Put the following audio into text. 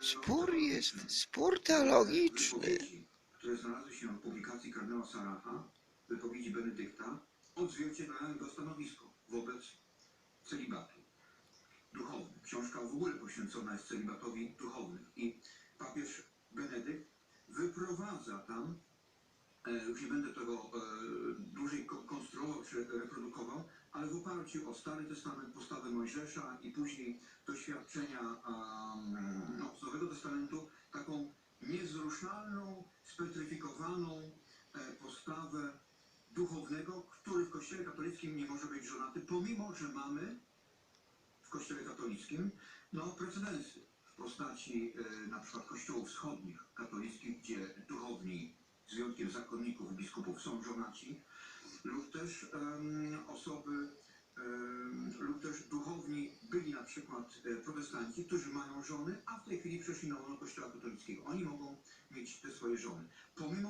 Spór jest, spór teologiczny. Które znalazły się w publikacji kardynała Saracha, wypowiedzi Benedykta, odzwierciedlają jego stanowisko wobec celibatu duchownym. Książka w ogóle poświęcona jest celibatowi duchownym. I papież Benedykt wyprowadza tam, e, już nie będę tego e, dłużej ko- oparciu o Stary Testament, postawę Mojżesza i później doświadczenia um, no, Nowego Testamentu, taką niezruszalną, spetryfikowaną e, postawę duchownego, który w Kościele katolickim nie może być żonaty, pomimo, że mamy w Kościele katolickim no, precedensy w postaci e, na przykład kościołów wschodnich katolickich, gdzie duchowni, z wyjątkiem zakonników i biskupów, są żonaci, lub też em, osoby, też duchowni byli na przykład e, protestanci, którzy mają żony, a w tej chwili przeszli na łono Kościoła katolickiego. Oni mogą mieć te swoje żony. Pomimo